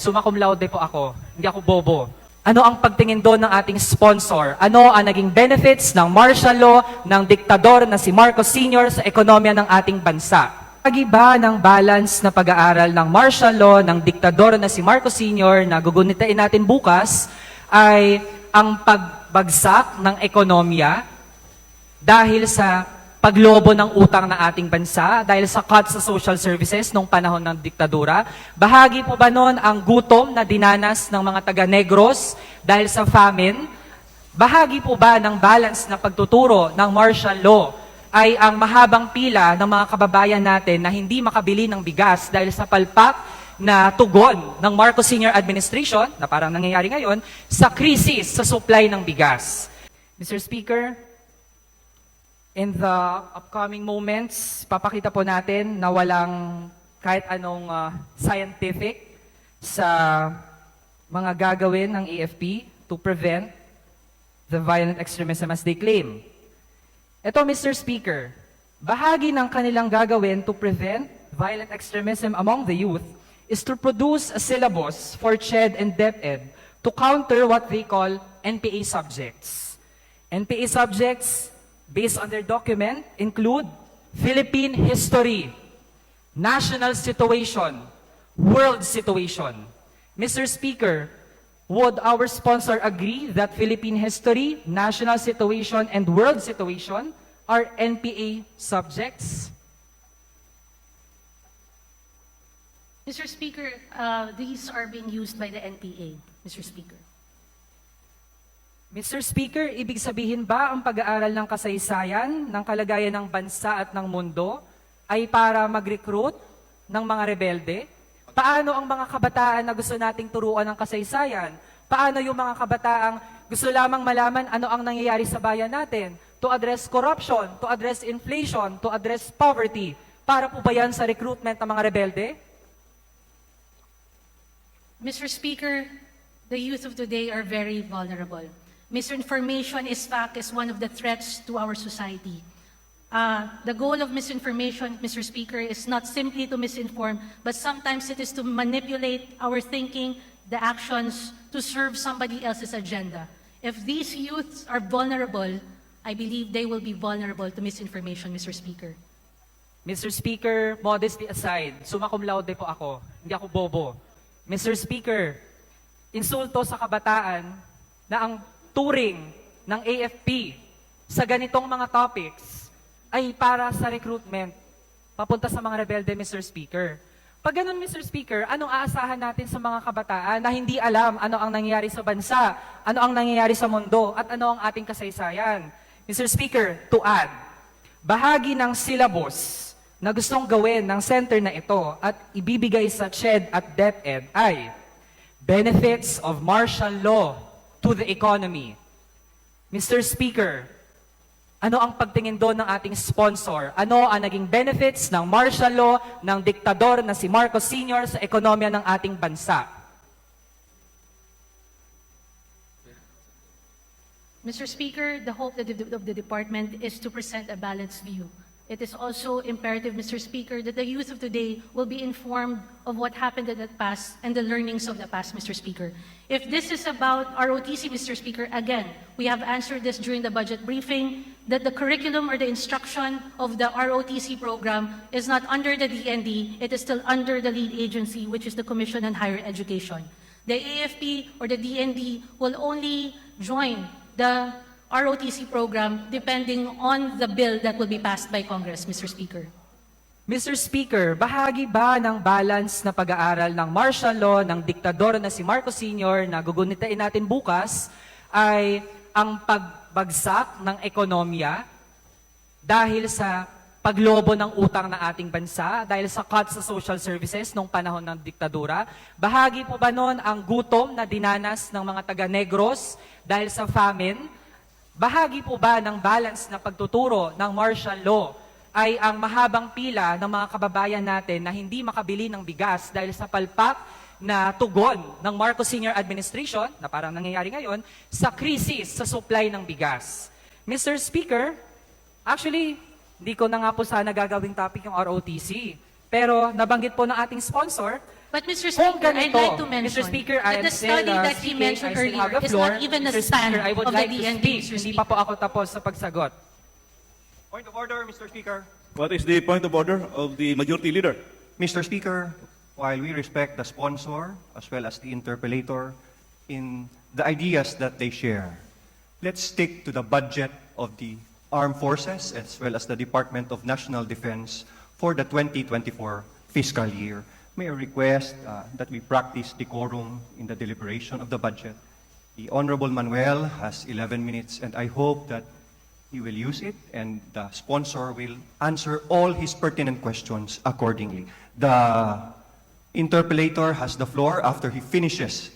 Summa cum laude po ako, hindi ako bobo. Ano ang pagtingin doon ng ating sponsor? Ano ang naging benefits ng martial law ng diktador na si Marcos Sr. sa ekonomiya ng ating bansa? Pagi ba ng balance na pag-aaral ng martial law ng diktador na si Marcos Sr. na gugunitain natin bukas ay ang pagbagsak ng ekonomiya dahil sa paglobo ng utang ng ating bansa, dahil sa cut sa social services nung panahon ng diktadura. Bahagi po ba noon ang gutom na dinanas ng mga taga-negros dahil sa famine? Bahagi po ba ng balance na pagtuturo ng martial law ay ang mahabang pila ng mga kababayan natin na hindi makabili ng bigas dahil sa palpak na tugon ng Marcos Senior Administration, na parang nangyayari ngayon, sa krisis sa supply ng bigas. Mr. Speaker, In the upcoming moments, papakita po natin na walang kahit anong ah, scientific sa mga gagawin ng AFP to prevent the violent extremism as they claim. Ito, Mr. Speaker, bahagi ng kanilang gagawin to prevent violent extremism among the youth is to produce a syllabus for CHED and DepEd to counter what they call NPA subjects. NPA subjects, based on their document, include Philippine history, national situation, world situation. Mr. Speaker, would our sponsor agree that Philippine history, national situation, and world situation are NPA subjects? Mr. Speaker, uh, these are being used by the NPA, Mr. Speaker. Mr. Speaker, ibig sabihin ba ang pag-aaral ng kasaysayan, ng kalagayan ng bansa at ng mundo ay para mag-recruit ng mga rebelde? Paano ang mga kabataan na gusto nating turuan ng kasaysayan? Paano yung mga kabataang gusto lamang malaman ano ang nangyayari sa bayan natin? To address corruption, to address inflation, to address poverty. Para po ba yan sa recruitment ng mga rebelde? Mr. Speaker, the youth of today are very vulnerable. Misinformation is fact is one of the threats to our society. Uh, the goal of misinformation, Mr. Speaker, is not simply to misinform, but sometimes it is to manipulate our thinking, the actions, to serve somebody else's agenda. If these youths are vulnerable, I believe they will be vulnerable to misinformation, Mr. Speaker. Mr. Speaker, modesty aside, summa cum laude po ako, hindi ako bobo. Mr. Speaker, insulto sa kabataan na ang turing ng AFP sa ganitong mga topics ay para sa recruitment papunta sa mga rebelde, Mr. Speaker. Pag ganun, Mr. Speaker, anong aasahan natin sa mga kabataan na hindi alam ano ang nangyayari sa bansa, ano ang nangyayari sa mundo, at ano ang ating kasaysayan? Mr. Speaker, to add, bahagi ng syllabus na gustong gawin ng center na ito at ibibigay sa CHED at DepEd ay benefits of martial law to the economy. Mr. Speaker, ano ang pagtingin doon ng ating sponsor? Ano ang naging benefits ng martial law ng diktador na si Marcos Sr. sa ekonomiya ng ating bansa? Mr. Speaker, the hope of the, department is to present a balanced view. It is also imperative, Mr. Speaker, that the youth of today will be informed of what happened in the past and the learnings of the past, Mr. Speaker. If this is about ROTC, Mr. Speaker, again, we have answered this during the budget briefing, that the curriculum or the instruction of the ROTC program is not under the DND, it is still under the lead agency, which is the Commission on Higher Education. The AFP or the DND will only join the ROTC program depending on the bill that will be passed by Congress, Mr. Speaker. Mr. Speaker, bahagi ba ng balance na pag-aaral ng martial law ng diktador na si Marcos Sr. na gugunitain natin bukas ay ang pagbagsak ng ekonomiya dahil sa paglobo ng utang ng ating bansa, dahil sa cut sa social services nung panahon ng diktadura? Bahagi po ba noon ang gutom na dinanas ng mga taga-negros dahil sa famine? Bahagi po ba ng balance na pagtuturo ng martial law ay ang mahabang pila ng mga kababayan natin na hindi makabili ng bigas dahil sa palpak na tugon ng Marcos Senior Administration, na parang nangyayari ngayon, sa krisis sa supply ng bigas. Mr. Speaker, actually, Hindi ko na nga po sana gagawing topic yung ROTC. Pero nabanggit po ng ating sponsor, But Mr. Kung Speaker, I'd ganito, like to mention Mr. Speaker, I that am the still study uh, that he speaking. mentioned I still have earlier the is floor. not even a Mr. stand Speaker, I would of the like to DND, speak. Mr. Hindi pa po ako tapos sa pagsagot. Point of order, Mr. Speaker. What is the point of order of the majority leader? Mr. Speaker, while we respect the sponsor as well as the interpellator in the ideas that they share, let's stick to the budget of the armed forces as well as the Department of National Defense for the 2024 fiscal year. May I request uh, that we practice decorum in the deliberation of the budget. The Honorable Manuel has 11 minutes, and I hope that he will use it, and the sponsor will answer all his pertinent questions accordingly. The interpellator has the floor after he finishes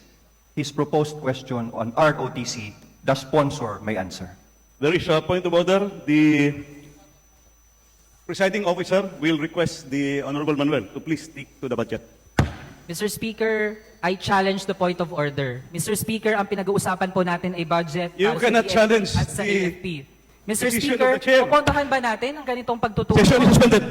his proposed question on ROTC. The sponsor may answer. There is a point of order. The presiding officer will request the Honorable Manuel to please stick to the budget. Mr. Speaker, I challenge the point of order. Mr. Speaker, ang pinag-uusapan po natin ay budget You para cannot sa DFP challenge at sa the AFP. Mr. decision of Speaker, the chair. pupuntahan ba natin ang ganitong pagtuturo? Session is suspended.